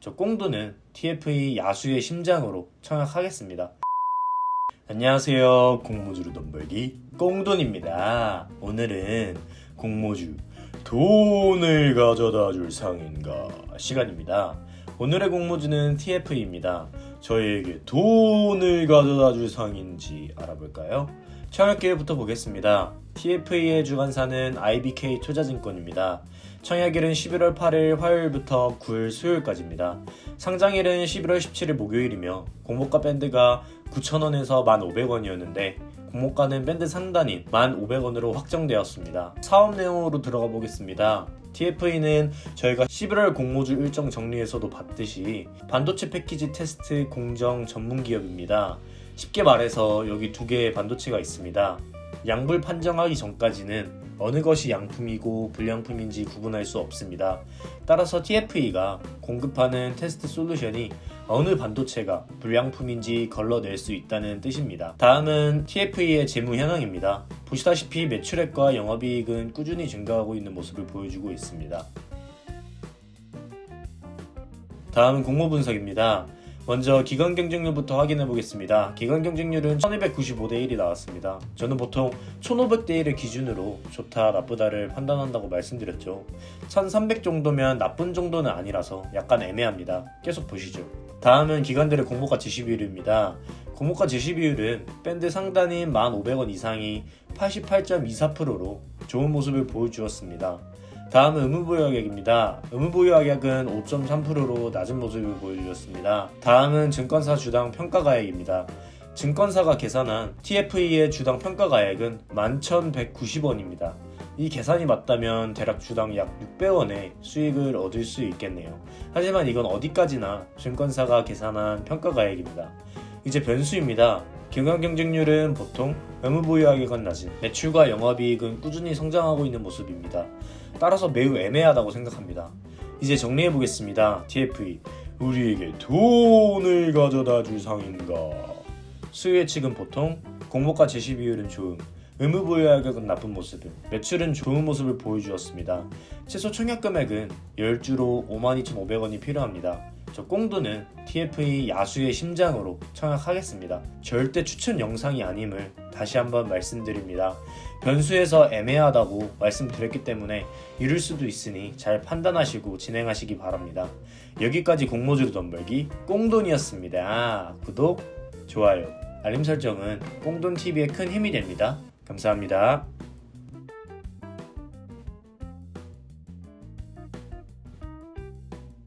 저 꽁도는 TFE 야수의 심장으로 청약하겠습니다. 안녕하세요. 공모주로 돈 벌기 꽁돈입니다. 오늘은 공모주 돈을 가져다 줄 상인가 시간입니다. 오늘의 공모주는 TFE입니다. 저희에게 돈을 가져다 줄 상인지 알아볼까요? 청약 기회부터 보겠습니다. TFE의 주관사는 IBK 투자증권입니다. 청약일은 11월 8일 화요일부터 9일 수요일까지입니다. 상장일은 11월 17일 목요일이며 공모가 밴드가 9,000원에서 1,500원이었는데 공모가는 밴드 상단인 1,500원으로 확정되었습니다. 사업 내용으로 들어가 보겠습니다. TFE는 저희가 11월 공모주 일정 정리에서도 봤듯이 반도체 패키지 테스트 공정 전문 기업입니다. 쉽게 말해서 여기 두 개의 반도체가 있습니다. 양불 판정하기 전까지는 어느 것이 양품이고 불량품인지 구분할 수 없습니다. 따라서 TFE가 공급하는 테스트 솔루션이 어느 반도체가 불량품인지 걸러낼 수 있다는 뜻입니다. 다음은 TFE의 재무 현황입니다. 보시다시피 매출액과 영업이익은 꾸준히 증가하고 있는 모습을 보여주고 있습니다. 다음은 공모 분석입니다. 먼저 기관 경쟁률부터 확인해 보겠습니다. 기관 경쟁률은 1295대 1이 나왔습니다. 저는 보통 1500대 1을 기준으로 좋다, 나쁘다를 판단한다고 말씀드렸죠. 1300 정도면 나쁜 정도는 아니라서 약간 애매합니다. 계속 보시죠. 다음은 기관들의 공모가 지시 비율입니다. 공모가 지시 비율은 밴드 상단인 1,500원 이상이 88.24%로 좋은 모습을 보여주었습니다. 다음은 의무보유하객입니다. 의무보유하객은 5.3%로 낮은 모습을 보여주었습니다. 다음은 증권사 주당 평가가액입니다. 증권사가 계산한 TFE의 주당 평가가액은 11,190원입니다. 이 계산이 맞다면 대략 주당 약 600원의 수익을 얻을 수 있겠네요. 하지만 이건 어디까지나 증권사가 계산한 평가가액입니다. 이제 변수입니다. 기관 경쟁률은 보통 의무보유하객은 낮은 매출과 영업이익은 꾸준히 성장하고 있는 모습입니다. 따라서 매우 애매하다고 생각합니다. 이제 정리해 보겠습니다. TFE 우리에게 돈을 가져다 줄 상인가? 수요 예측은 보통 공모가 제시 비율은 좋음, 의무 보유하격은 나쁜 모습을, 매출은 좋은 모습을 보여주었습니다. 최소 청약 금액은 10주로 52,500원이 필요합니다. 저 꽁도는 TFE 야수의 심장으로 청약하겠습니다. 절대 추천 영상이 아님을 다시 한번 말씀드립니다. 변수에서 애매하다고 말씀드렸기 때문에 이룰 수도 있으니 잘 판단하시고 진행하시기 바랍니다. 여기까지 공모주로 돈 벌기 꽁돈이었습니다. 구독, 좋아요, 알림 설정은 꽁돈TV의 큰 힘이 됩니다. 감사합니다.